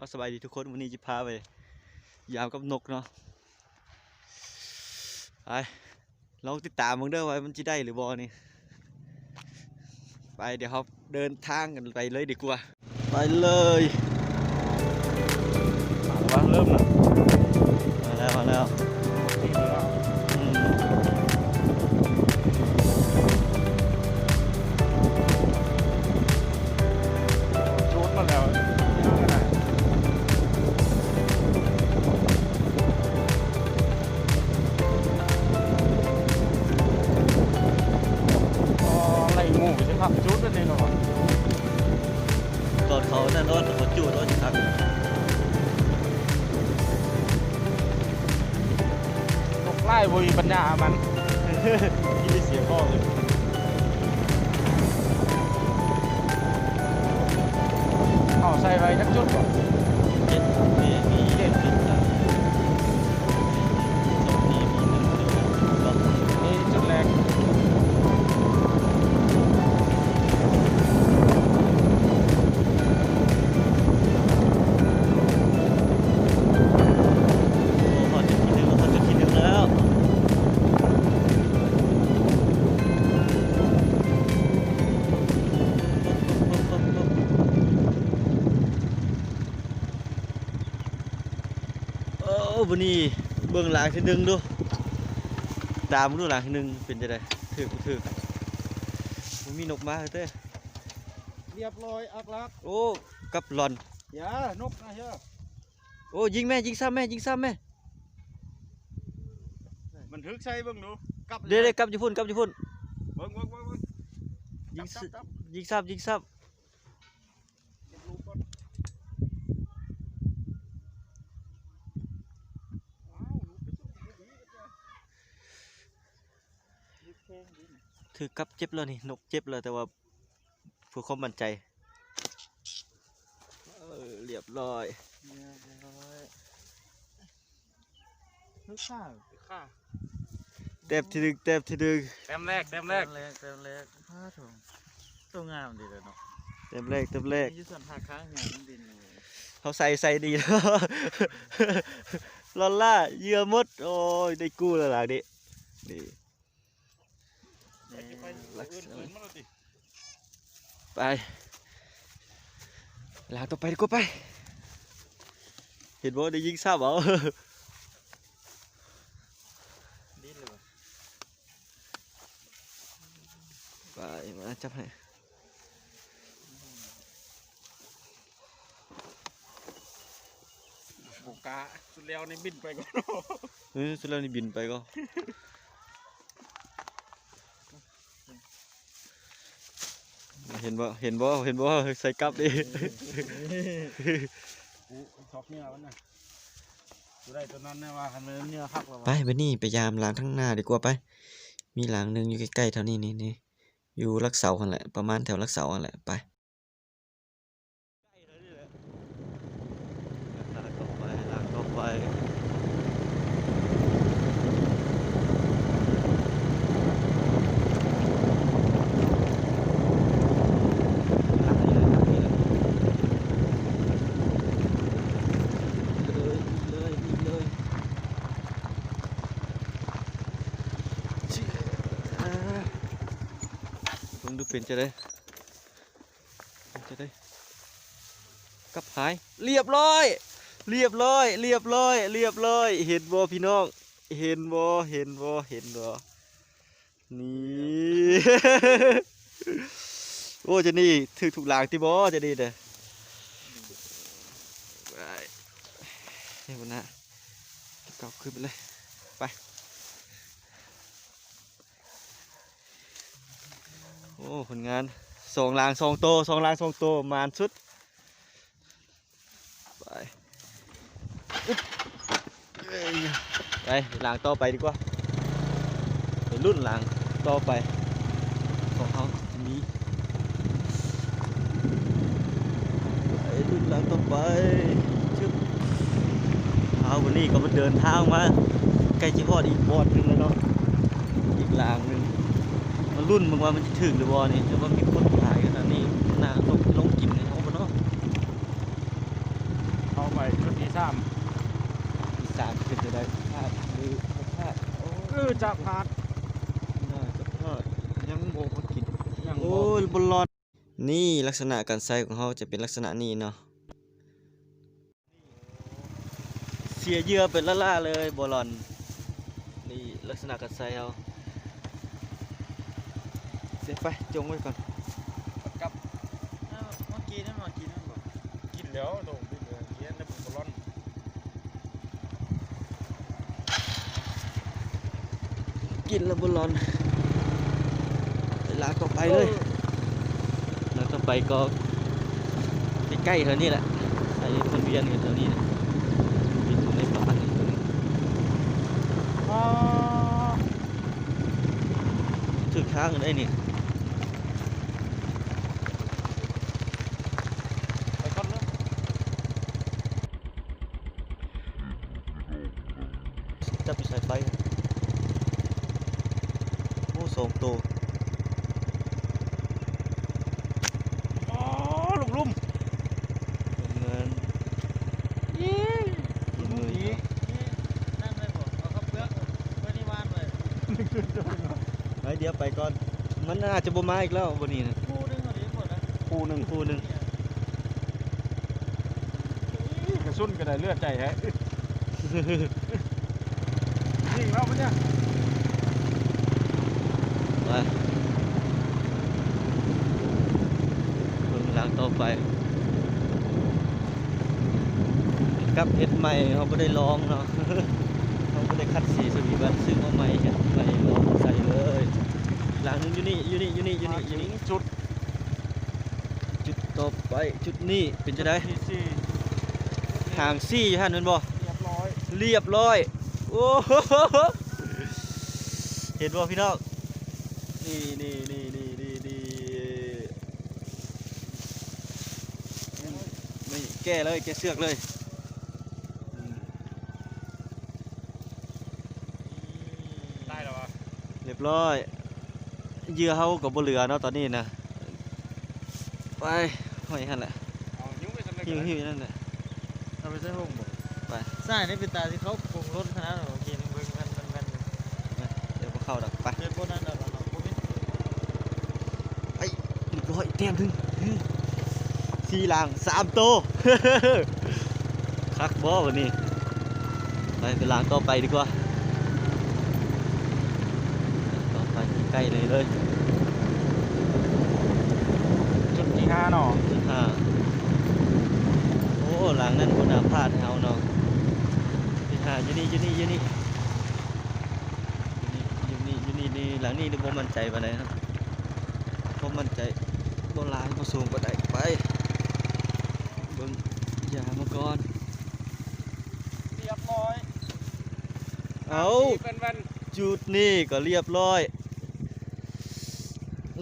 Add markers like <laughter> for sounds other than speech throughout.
ก็สบายดีทุกคนวันนี้จะพาไปยามกับนกเนาะไปลองติดตามมึงเด้อว่ามันจะได้หรือบอนี่ไปเดี๋ยวเราเดินทางกันไปเลยดีกว่า ไปเลยวางเริ่มนะมาแล้วมาแล้ว yeah. <laughs> นนี้เบื้องหลังที่หนึ่งดูตามดูหลังที่หนึ่งเป็นจะไดถือกูถือมันมีนกมาเฮ้ยเต้เรียบร้อยอักลักโอ้กับหลอนอย่านกนะเฮ้ยโอ้ยิงแม่ยิงซ้ำแม่ยิงซ้ำแม่มันทึกใส่เบิ่งดูกลับเดี๋ยวเดี๋ยวกลับญี่ปุ่นกลับญี่ปุ่นเบิ่งเบิ่งเบิ่งเบิ่งยิงจับซ้จับำยิงซ้ำยิงซ้ เก็บลูกก่อนว้าวลูกไปสุดดีๆกันจ้ะลูกแข้งดีนะำ ถือกลับเจ็บแล้วนี่นกเจ็บแล้วแต่ว่าเพื่อความมั่นใจเออเรียบร้อยเรียบร้อยลูกข้าวข้าวเต็บที่ดึงเต็บที่ดึงแต้มแรกแต้มแรกแรกเต็มแรกผ้าถุงตัวงามดีเลยเนาะเต็มแรกเต็มแรกมีอยู่ส่วนหักข้างเนี่ยมันดินเลยเขาใส่ใส่ดีแล้วลอนล่าเหยื่อหมดโอ้ยได้กู้แล้วล่ะดินี่ไปสิไปเอาอื่นคืนมาแล้วดิ ไปหลังต่อไปดีกว่าไป เห็นบ่ได้ยิงซ้ำเหรอดินเลยวะไปมาจับให้บุกกาสุดแล้วในบินไปก่อนเฮ้ยสุดแล้วนี่บินไปก็ เห็นบ่เห็นบ่เห็นบ่ใส่กลับดิกูชอบเนี่ยวันน่ะกูได้ตัวนั้นแน่ว่าคันมันเนี่ยคักแล้วไปไปนี่ไปยามหลังทั้งหน้าดีกว่าไป มีหลังหนึ่งอยู่ใกล้ๆแถวนี้นี่นี่อยู่รักเสาคันแหละประมาณแถวรักเสาคันแหละไปหลังก็ไปเลยเลยเลยชิอ่า เพิ่งดูเป็นจะได้เป็นจะได้กับหายเรียบร้อย เรียบร้อย เรียบร้อย เรียบร้อย เห็นบ่พี่น้อง เห็นบ่เห็นบ่เห็นบ่นี่โอ้จะนี่ถือถูกหลางที่บ่จะนี่เด้อไปนี่มันนะเกาขึ้นไปเลยไป โอ้ผลงานสองลางสองโตสองลางสองโตมานสุดไปไปลังต่อไปดีกว่าเป็นรุ่นลังต่อไปของเขามีไปรุ่นลังต่อไปชึบเอาวันนี้ก็มาเดินทางมาใกล้จะพอดอีกบอดหนึ่งแล้วเนาะอีกลาง หนึ่งมารุ่นมึงว่ามันจะถึงหรือบอนี่หรือว่ามีคนถ่ายขนาดนี้น่าลงลงกินในเขาปะเนาะสามที่สามเป็นจะได้พลาดหรือบ่พลาดโอ้เออจากพาดน่าจะพลาดยังโมพอกินยังโอ้บ่ยบนรอนนี่ลักษณะการใส่ของเขาจะเป็นลักษณะนี้เนาะเสียเหยื่อเป็นละล่าเลยบอลอนนี่ลักษณะการใส่เขา เสียไปจงไว้ก่อนกับเอ้าเมื่อกี้นั่นเมื่อกี้นั่นบอกกินแล้วโดงพี่เหลืองเกี้ยนในบุกร้อนกินแล้วบอลอนเวลาต่อไปเลยแล้วต่อไปก็ใกล้ๆเท่านี้แหละใส่คนเวียนกันเท่านี้นะมีตรงในประมาณนี้ตรงนี้อ๋อถึกทางกันได้นี่ ไปก่อนเริ่ม จับไปใส่ไฟโอ้สองตัว อ๋อลูกลุ่ม เงิน ยี่ กินมือ ดี นี่นั่นเลยบอกเอาข้าวเปลือกเพื่อนี่วานเลย ไว้เดี๋ยวไปก่อน มันอาจจะบ่มาอีกแล้ววันนี้นะคู่นึงเอาดีหมดนะคู่หนึ่งคู่หนึ่งเนี่ยกระสุนก็ได้เลือดใจแฮะยิงแล้วปะเนี่ยไปเบิ่งหลังต่อไปกับเฮ็ดใหม่เขาไม่ได้ลองเนาะ เขาไม่ได้คัดสีสวีบันซื้อมาใหม่เฮ็ดใหม่ลองใส่เลยหลัง นึงอยู่นี่อยู่นี่อยู่นี่อยู่นี่อยู่นี่จุด จุดต่อไปจุดนี้เป็นจะได้ที่สี่ห่างซี่อยู่หั่นแม่นบ่เรียบร้อยเรียบร้อยโอ้โหเห็นบ่พี่น้องนี่นี่นี่นี่นี่นี่ไม่แก้เลยแก้เสือกเลยอืมได้แล้ววะเรียบร้อย เหยื่อเฮากับบ่เหลือเนาะตอนนี้นะไปห้อยหั่นแหละเอานิ้วไปสำเร็จหิวหิวนั่นแหละเอาไปใส่ห้องบอกไปใส่ในเป็นตาที่เขาปรุงรสขนาดนั้นโอเคมันเบิ่งกันมันกันเดี๋ยวบ่เข้าดอกไปเดี๋ยวพวกนั้นเราเราพวกนี้เรียบร้อยแต้มถึงสี่หลังสามโตวคักบ่วันนี้ไปไปล้างต่อไปดีกว่า ต่อไป ใกล้เลยเลยจุดที่ห้าเนาะที่ห้าโอ้หลังนั่นบนอาพลาดให้เอาเนาะที่ห้าอยู่นี่อยู่นี่อยู่นี่อยู่นี่อยู่นี่อยู่นี่นี่หลังนี่นี่บ่มั่นใจปานใดครับบ่มั่นใจบ่หลายบ่สูงปานใดไปเบิ่งยามาก่อนเรียบร้อยเอาเป็นวันจุดนี้ก็เรียบร้อย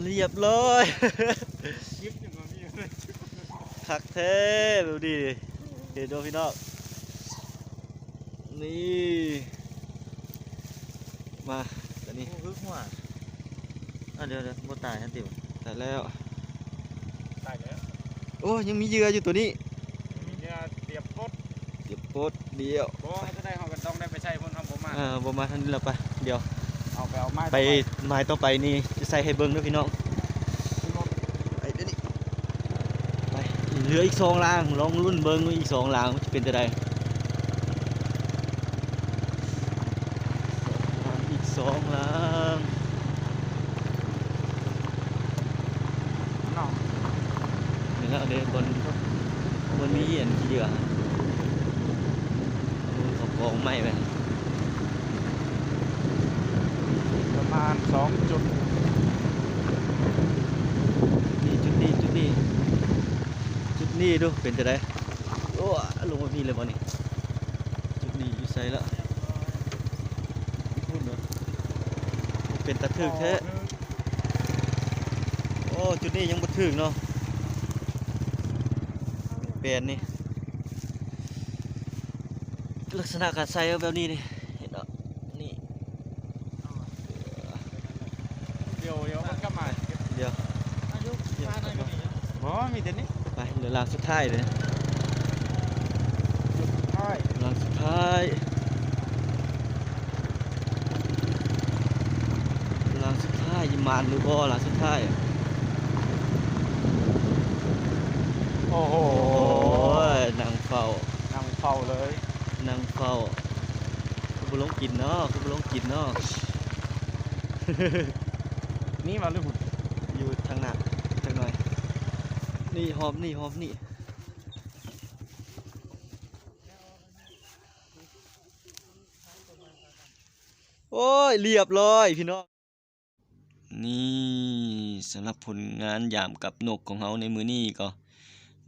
เรียบร้อยยิบอย่างมามีเลยคักแท้ดูดิเห็นดูพี่น้องนี่มาตอนนี้โอ้ฮึกหัวอะเดี๋ยวเดี๋ยวบ่ตายฮันติวแต่แล้วได้แล้วโอ้ยังมีเหยื่ออยู่ตัวนี้เนี่ยเตรียมปดเดี๋ยวโพดเดียวบ่จะได้เขากันต้องได้ไปใช้พ่นทำผมมาอ่าบ่มาทันนี้แล้วไปเดี๋ยว เอาไปเอาไม้ไปไม้ต่อไปนี่จะใส่ให้เบิ้งด้วยพี่น้องไปเดี๋ยวนี้ไปเหลืออีกสองลางลองรุ่นเบิ้งว่าอีกสองลางมันจะเป็นจะไดอีกสองลางเนาะนี่แล้วเดี๋ยวบนบนมีเหียนที่เหยื่อเอาเขากองไม้ไป ประมาณ สองจุดนี่จุดนี้จุดนี้จุดนี้ดูเป็นจะไดโอ้ลงมาพี่เลยบ่นี่จุดนี้อยู่ใส่ละพูดเนาะเป็นตะถึกแท้โอ้จุดนี้ยังบ่ถึกเนาะเปลี่ยนนี่ลักษณะการใส่เอาแบบนี้นี่เห็นเนาะนี่ เดี๋ยวเดี๋ยวมันก็มา เดี๋ยว อายุปลาหน่อยก็มีนะ บ่มีแต่นี้ ไปเห ลือลางสุดท้ายเลยจุดท้ายท้ายหลังสุดท้ายยิมานหรือบ่หลังสุดท้ายโอ้โหโอ้ยนางเฝ้านั่งเฝ้าเลยนางเฝ้าคือบุลงกินเนาะคือบุลงกินเนาะนี่มาเลยหุ่นอยู่ทางหน้าทางหน่อย นี่หอมนี่หอมนี่โอ้ยเรียบร้อยพี่น้องนี่สำหรับผลงานยามกับนกของเขาในมือนี้ก็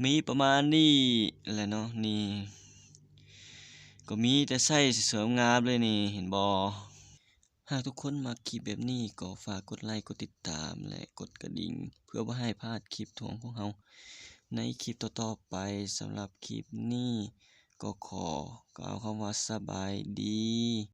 มีประมาณนี้แหละเนาะนี่ ก็มีแต่ไส้สวยๆงามเลยนี่เห็นบอ หากทุกคนมาคลิปแบบนี้ก็ฝากกดไลค์ กดติดตาม และกดกระดิ่ง เพื่อว่าให้พลาดคลิปทวงของเราในคลิปต่อๆไปสำหรับคลิปนี้ ก็ขอกล่าวคำว่าสบายดี